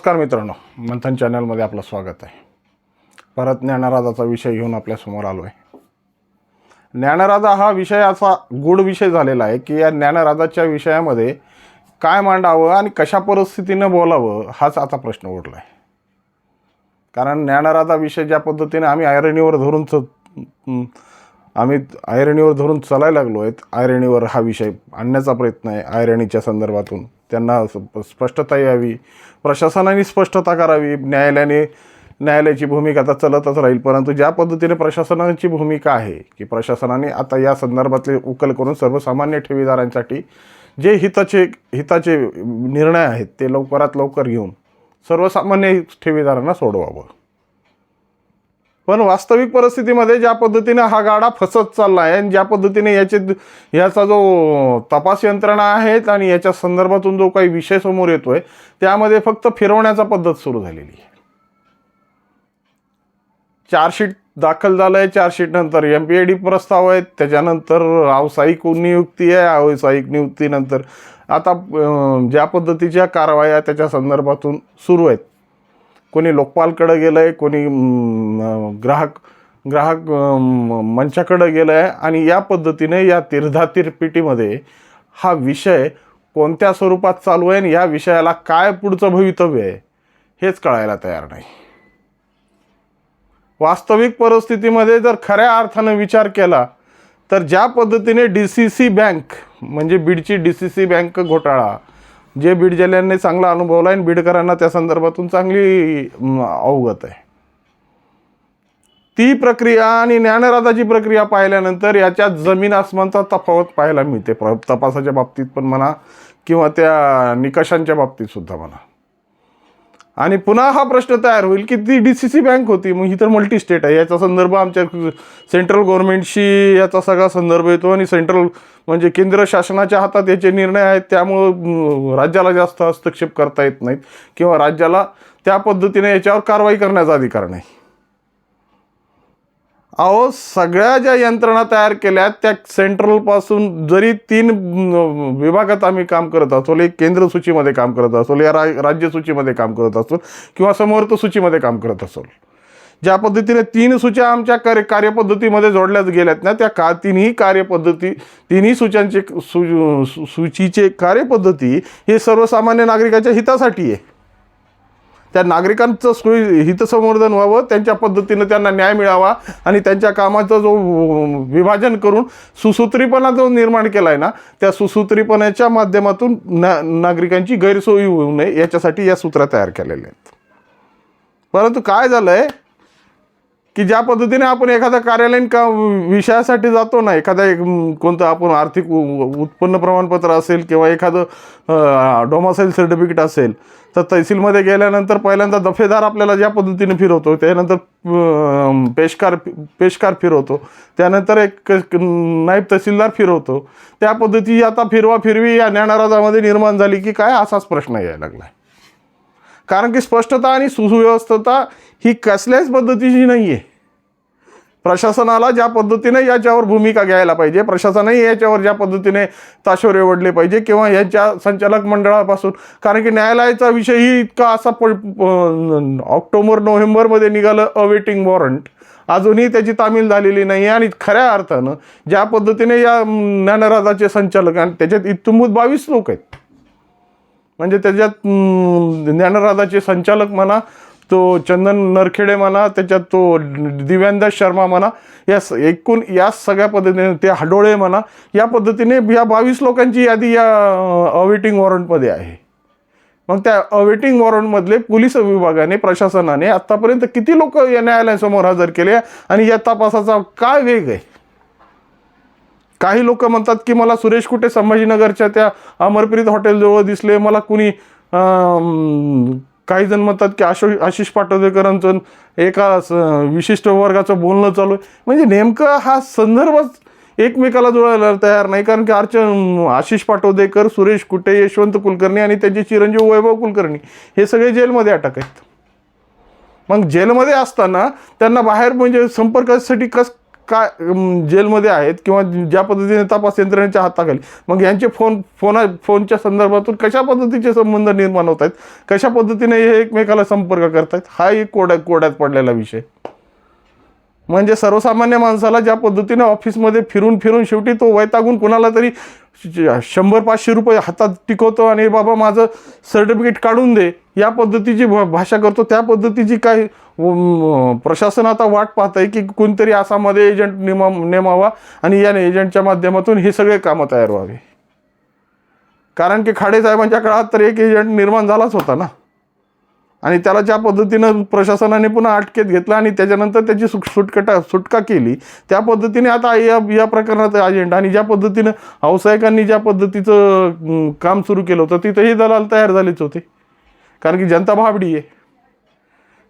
नमस्कार मित्रांनो मंथन चॅनलमध्ये आपलं स्वागत आहे. परत ज्ञानराजाचा विषय घेऊन आपल्यासमोर आलो आहे. ज्ञानराजा हा विषय असा गूढ विषय झालेला आहे की या ज्ञानराजाच्या विषयामध्ये काय मांडावं आणि कशा परिस्थितीनं बोलावं हाच आता प्रश्न उरला आहे. कारण ज्ञानराजा विषय ज्या पद्धतीने आम्ही आयरणीवर धरून च आम्ही आयरणीवर धरून चालायला लागलो आहेत. आयरणीवर हा विषय आणण्याचा प्रयत्न आहे आयरणीच्या संदर्भातून. त्यांना स्पष्टता यावी प्रशासनाने स्पष्टता करावी. न्यायालयाने न्यायालयाची भूमिका आता चलतच राहील परंतु ज्या पद्धतीने प्रशासनाची भूमिका आहे की प्रशासनाने आता या संदर्भातले उकल करून सर्वसामान्य ठेवीदारांसाठी जे हिताचे हिताचे निर्णय आहेत ते लवकरात लवकर घेऊन सर्वसामान्य ठेवीदारांना सोडवावं. पण वास्तविक परिस्थितीमध्ये ज्या पद्धतीने हा गाडा फसत चालला आहे आणि ज्या पद्धतीने याचे याचा जो तपास यंत्रणा आहेत आणि याच्या संदर्भातून जो काही विषय समोर येतोय त्यामध्ये फक्त फिरवण्याचा पद्धत सुरू झालेली आहे. चार्जशीट दाखल झालं आहे चार्जशीट नंतर एम पी ए डी प्रस्ताव आहेत त्याच्यानंतर व्यावसायिक नियुक्ती आहे व्यावसायिक नियुक्तीनंतर आता ज्या पद्धतीच्या कारवाया त्याच्या संदर्भातून सुरू आहेत. कोणी लोकपालकडं गेलं आहे कोणी ग्राहक ग्राहक मंचाकडं गेलं आहे आणि या पद्धतीने या तीर्धातीरपिटीमध्ये हा विषय कोणत्या स्वरूपात चालू आहे आणि या विषयाला काय पुढचं भवितव्य आहे हेच कळायला तयार नाही. वास्तविक परिस्थितीमध्ये जर खऱ्या अर्थानं विचार केला तर ज्या पद्धतीने डी सी सी बँक म्हणजे बीडची डी सी सी बँक घोटाळा जे बीड जिल्ह्याने चांगला अनुभवला आहे आणि बीडकरांना त्या संदर्भातून चांगली अवगत आहे. ती प्रक्रिया आणि ज्ञानराजाची प्रक्रिया पाहिल्यानंतर याच्यात जमीन आसमानचा तफावत पाहायला मिळते. प्र तपासाच्या बाबतीत पण म्हणा किंवा त्या निकषांच्या बाबतीत सुद्धा म्हणा. आणि पुन्हा हा प्रश्न तयार होईल की ती डी सी सी बँक होती मग ही तर मल्टी स्टेट आहे. याचा संदर्भ आमच्या सेंट्रल गव्हर्नमेंटशी याचा सगळा संदर्भ येतो आणि सेंट्रल म्हणजे केंद्र शासनाच्या हातात याचे निर्णय आहेत. त्यामुळं राज्याला जास्त हस्तक्षेप करता येत नाहीत किंवा राज्याला त्या पद्धतीने याच्यावर कारवाई करण्याचा अधिकार नाही. अहो सगळ्या ज्या यंत्रणा तयार केल्या त्या सेंट्रलपासून जरी तीन विभागात आम्ही काम करत असो एक केंद्र सूचीमध्ये काम करत असो या रा राज्य सूचीमध्ये काम करत असो किंवा समर्थ सूचीमध्ये काम करत असो ज्या पद्धतीने तीन सूच्या आमच्या कार्य कार्यपद्धतीमध्ये जोडल्या गेल्यात ना त्या का तिन्ही कार्यपद्धती तिन्ही सूच्यांचे सूचीचे कार्यपद्धती हे सर्वसामान्य नागरिकाच्या हितासाठी आहे. त्या नागरिकांचं सोयी हितसंवर्धन व्हावं त्यांच्या पद्धतीनं त्यांना न्याय मिळावा आणि त्यांच्या कामाचं जो विभाजन करून सुसूत्रीपणा जो निर्माण केला आहे ना त्या सुसूत्रीपणाच्या माध्यमातून ना नागरिकांची गैरसोयी होऊ नये याच्यासाठी या सूत्रा तयार केलेल्या आहेत. परंतु काय झालं आहे की ज्या पद्धतीने आपण एखादा कार्यालयीन का विषयासाठी जातो ना एखादा एक कोणतं आपण आर्थिक उत्पन्न प्रमाणपत्र असेल किंवा एखादं डोमासाईल सर्टिफिकेट असेल तर तहसीलमध्ये गेल्यानंतर पहिल्यांदा दफेदार आपल्याला ज्या पद्धतीने फिरवतो त्यानंतर पेशकार पेशकार फिरवतो त्यानंतर एक नाईब तहसीलदार फिरवतो. त्या पद्धती आता फिरवा फिरवी या ज्ञानाराजामध्ये निर्माण झाली की काय? असाच प्रश्न यायला लागला आहे कारण की स्पष्टता आणि सुव्यवस्थता ही कसल्याच पद्धतीची नाही आहे प्रशासनाला ज्या पद्धतीने याच्यावर भूमिका घ्यायला पाहिजे प्रशासनही याच्यावर ज्या पद्धतीने ताशोर ओढले पाहिजे किंवा यांच्या संचालक मंडळापासून कारण की न्यायालयाचा विषयही इतका असा प ऑक्टोबर नोव्हेंबरमध्ये निघालं अवेटिंग वॉरंट अजूनही त्याची तामील झालेली नाही आहे आणि खऱ्या अर्थानं ज्या पद्धतीने या ज्ञानराजाचे संचालक आणि त्याच्यात इत्तुंबूत बावीस लोक आहेत म्हणजे त्याच्यात ज्ञानराजाचे संचालक म्हणा तो चंदन नरखेडे म्हणा त्याच्यात तो दिव्यांदास शर्मा म्हणा या स- एकूण या सगळ्या पद्धतीने ते हडोळे म्हणा या पद्धतीने या बावीस लोकांची यादी या अवेटिंग वॉरंटमध्ये आहे. मग त्या अवेटिंग वॉरंटमधले पोलीस विभागाने प्रशासनाने आत्तापर्यंत किती लोक या न्यायालयासमोर हजर केले आणि या तपासाचा काय वेग आहे? काही लोक म्हणतात की मला सुरेश कुटे संभाजीनगरच्या त्या अमरप्रीत हॉटेलजवळ दिसले मला कुणी काही जण म्हणतात की आशो आशिष पाटोदेकरांचं एका विशिष्ट वर्गाचं बोलणं चालू आहे. म्हणजे नेमकं हा संदर्भच एकमेकाला जुळायला तयार नाही कारण की अर्चन आशिष पाटोदेकर सुरेश कुटे यशवंत कुलकर्णी आणि त्यांचे चिरंजीव वैभव कुलकर्णी हे सगळे जेलमध्ये अटक आहेत. मग जेलमध्ये असताना त्यांना बाहेर म्हणजे संपर्कासाठी कस काय जेलमध्ये आहेत किंवा ज्या पद्धतीने तपास यंत्रणेच्या हाताखाली मग यांचे फोन फोना फोनच्या संदर्भातून कशा पद्धतीचे संबंध निर्माण होत आहेत? कशा पद्धतीने हे एकमेकाला संपर्क करतायत? हा एक कोड्या कोड्यात पडलेला विषय. म्हणजे सर्वसामान्य माणसाला ज्या पद्धतीने ऑफिसमध्ये फिरून फिरून शेवटी तो वैतागून कुणाला तरी शंभर पाचशे रुपये हातात टिकवतो आणि बाबा माझं सर्टिफिकेट काढून दे. या पद्धतीची भा- भाषा करतो. त्या पद्धतीची काय प्रशासन आता वाट पाहत आहे की कोणतरी आसामध्ये एजंट नेमा नेमावा आणि या एजंटच्या माध्यमातून हे सगळे कामं तयार व्हावे. कारण की खाडे साहेबांच्या काळात तर एक एजंट निर्माण झालाच होता ना. आणि त्याला ज्या पद्धतीनं प्रशासनाने पुन्हा अटकेत घेतलं आणि त्याच्यानंतर त्याची सुट सुटकटा सुटका केली त्या पद्धतीने आता या या प्रकरणात अजेंडा आणि ज्या पद्धतीनं व्यावसायिकांनी ज्या पद्धतीचं काम सुरू केलं होतं तिथंही दलाल तयार झालेच होते. कारण की जनता भाबडी आहे.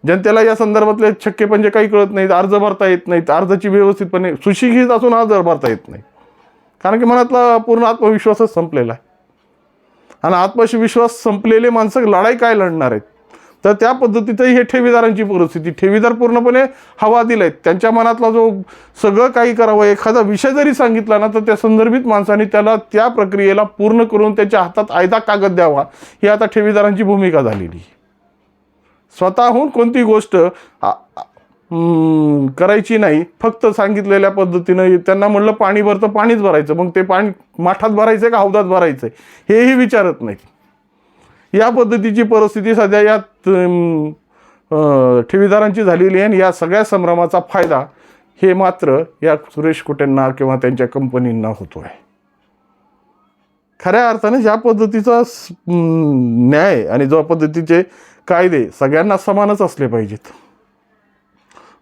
जनतेला या संदर्भातले छक्के म्हणजे काही कळत नाहीत अर्ज भरता येत नाहीत अर्जाची व्यवस्थितपणे सुशिक्षित असून अर्ज भरता येत नाही. कारण की मनातला पूर्ण आत्मविश्वासच संपलेला आहे. आणि आत्मविश्वास संपलेले माणसं लढाई काय लढणार आहेत? तर त्या पद्धतीतही हे ठेवीदारांची परिस्थिती ठेवीदार पूर्णपणे हवा आहेत त्यांच्या मनातला जो सगळं काही करावं एखादा विषय जरी सांगितला ना तर त्या संदर्भित माणसाने त्याला त्या प्रक्रियेला पूर्ण करून त्याच्या हातात आयदा कागद द्यावा. ही आता ठेवीदारांची भूमिका झालेली. आहे. स्वतःहून कोणती गोष्ट करायची नाही फक्त सांगितलेल्या पद्धतीनं त्यांना म्हणलं पाणी भरतं पाणीच भरायचं. मग ते पाणी माठात भरायचं आहे का हौदात भरायचं आहे हेही विचारत नाही या पद्धतीची परिस्थिती सध्या या ठेवीदारांची झालेली आहे आणि या सगळ्या संभ्रमाचा फायदा हे मात्र या सुरेश कुटेंना किंवा त्यांच्या कंपनींना होतो आहे खऱ्या अर्थाने ज्या पद्धतीचा न्याय आणि ज्या पद्धतीचे कायदे सगळ्यांना समानच असले पाहिजेत.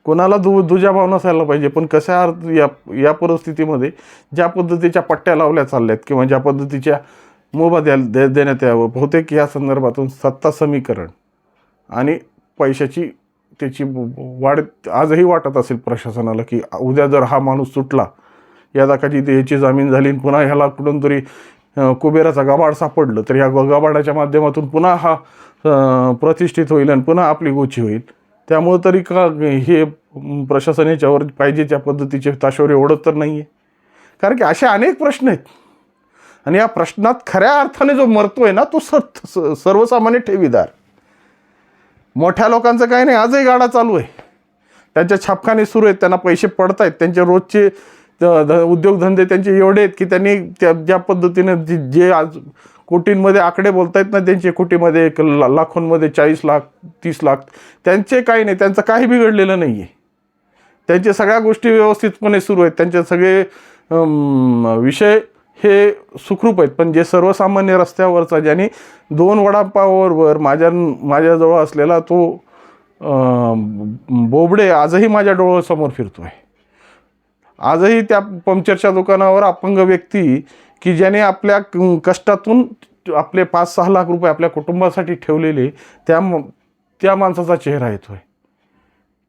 कोणाला दु दुजाभाव नसायला पाहिजे पण कशा अर्थ या या परिस्थितीमध्ये ज्या पद्धतीच्या पट्ट्या लावल्या चालल्यात किंवा ज्या पद्धतीच्या मोबा द्या दे देण्यात यावं बहुतेक या संदर्भातून सत्ता समीकरण आणि पैशाची त्याची वाढ आजही वाटत असेल प्रशासनाला की उद्या जर हा माणूस सुटला या दाखाची याची जामीन झाली आणि पुन्हा ह्याला कुठून तरी कुबेराचा गबाड सापडलं तर ह्या गबाडाच्या माध्यमातून पुन्हा हा प्रतिष्ठित होईल आणि पुन्हा आपली गोची होईल. त्यामुळं तरी का हे प्रशासन याच्यावर पाहिजे त्या पद्धतीचे ताशोरे ओढत तर नाही आहे कारण की असे अनेक प्रश्न आहेत. आणि या प्रश्नात खऱ्या अर्थाने जो मरतोय ना तो सर स- सर्वसामान्य ठेवीदार. मोठ्या लोकांचं काही नाही आजही गाडा चालू आहे. त्यांच्या छापखाने सुरू आहेत त्यांना पैसे पडत आहेत त्यांचे रोजचे उद्योगधंदे त्यांचे एवढे आहेत की त्यांनी त्या ज्या पद्धतीने जे जे आज कोटींमध्ये आकडे बोलतायत ना त्यांचे कोटीमध्ये एक लाखोंमध्ये चाळीस लाख तीस लाख त्यांचे काही नाही त्यांचं काही बिघडलेलं नाही आहे त्यांचे सगळ्या गोष्टी व्यवस्थितपणे सुरू आहेत त्यांचे सगळे विषय हे सुखरूप आहेत. पण जे सर्वसामान्य रस्त्यावरचा ज्याने दोन वडापाववर माझ्या माझ्याजवळ असलेला तो बोबडे आजही माझ्या डोळ्यासमोर फिरतो आहे आजही त्या पंक्चरच्या दुकानावर अपंग व्यक्ती की ज्याने आपल्या क- कष्टातून आपले पाच सहा लाख रुपये आपल्या कुटुंबासाठी ठेवलेले त्या त्या माणसाचा चेहरा येतो आहे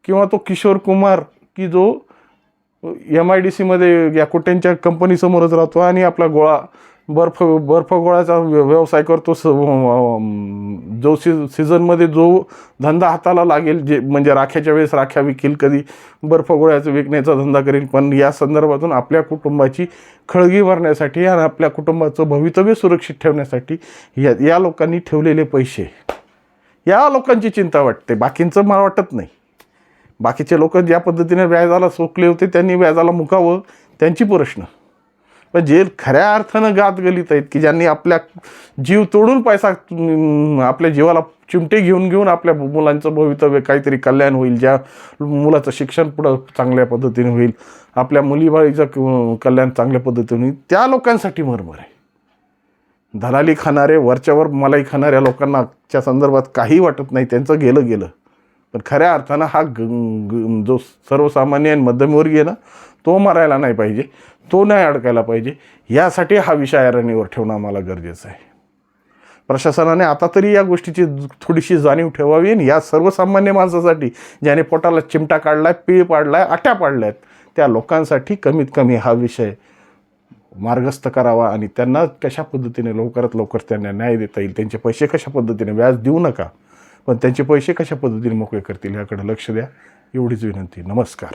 किंवा तो किशोर कुमार की जो एम आय डी सीमध्ये या कुट्यांच्या कंपनीसमोरच राहतो आणि आपला गोळा बर्फ बर्फ गोळ्याचा व्य- व्यवसाय करतो. स जो सी सीझनमध्ये जो धंदा हाताला लागेल जे म्हणजे राख्याच्या वेळेस राख्या विकेल कधी बर्फ गोळ्याचं विकण्याचा धंदा करेल पण या संदर्भातून आपल्या कुटुंबाची खळगी भरण्यासाठी आणि आपल्या कुटुंबाचं भवितव्य सुरक्षित ठेवण्यासाठी या या लोकांनी ठेवलेले पैसे. या लोकांची चिंता वाटते. बाकींचं मला वाटत नाही. बाकीचे लोक ज्या पद्धतीने व्याजाला सोकले होते त्यांनी व्याजाला मुकावं त्यांची प्रश्न. पण जे खऱ्या अर्थानं गात गलित आहेत की ज्यांनी आपल्या जीव तोडून पैसा आपल्या जीवाला चिमटे घेऊन घेऊन आपल्या मुलांचं भवितव्य काहीतरी कल्याण होईल ज्या मुलाचं शिक्षण पुढं चांगल्या पद्धतीने होईल आपल्या मुलीबाळीचं क- कल्याण चांगल्या पद्धतीने होईल त्या लोकांसाठी मरमर आहे. दलाली खाणारे वरच्यावर मलाई खाणाऱ्या लोकांनाच्या संदर्भात काही वाटत नाही त्यांचं गेलं गेलं पण खऱ्या अर्थानं हा ग ग- जो सर्वसामान्य आणि मध्यमवर्गीय ना तो मरायला नाही पाहिजे. तो नाही अडकायला पाहिजे. यासाठी हा विषय ऐरणीवर ठेवणं आम्हाला गरजेचं आहे. प्रशासनाने आता तरी या गोष्टीची थोडीशी जाणीव ठेवावी आणि या सर्वसामान्य माणसासाठी ज्याने पोटाला चिमटा काढलाय पीळ पाडलाय आट्या पाडल्यात त्या लोकांसाठी कमीत कमी हा विषय मार्गस्थ करावा आणि त्यांना कशा पद्धतीने लवकरात लवकर त्यांना न्याय देता येईल त्यांचे पैसे कशा पद्धतीने व्याज देऊ नका पण त्यांचे पैसे कशा पद्धतीने मोकळे करतील याकडे लक्ष द्या. एवढीच विनंती. नमस्कार.